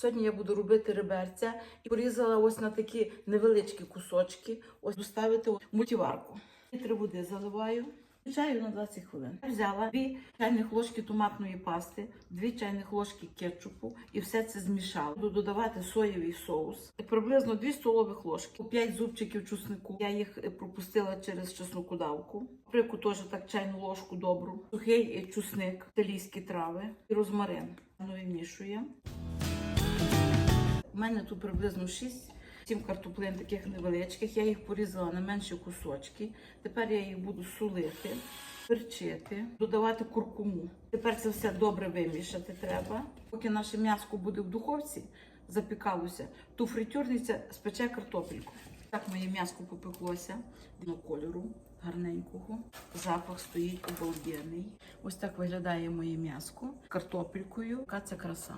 Сьогодні я буду робити реберця і порізала ось на такі невеличкі кусочки. Ось доставити в мультиварку. Три води заливаю. Чаю на 20 хвилин. Взяла 2 чайних ложки томатної пасти, 2 чайних ложки кетчупу і все це змішала. Буду додавати соєвий соус, приблизно 2 столових ложки, 5 зубчиків чеснику. Я їх е, пропустила через чеснокодавку. Прику теж так чайну ложку добру, сухий е, чесник, італійські трави і розмарин. Ну і. У мене тут приблизно 6 7 картоплин таких невеличких. Я їх порізала на менші кусочки. Тепер я їх буду солити, перчити, додавати куркуму. Тепер це все добре вимішати треба. Поки наше м'яско буде в духовці, запікалося, то фритюрниця спече картопельку. Так моє м'яско попеклося до кольору гарненького. Запах стоїть обалденний. Ось так виглядає моє м'яско картопелькою. Яка це краса.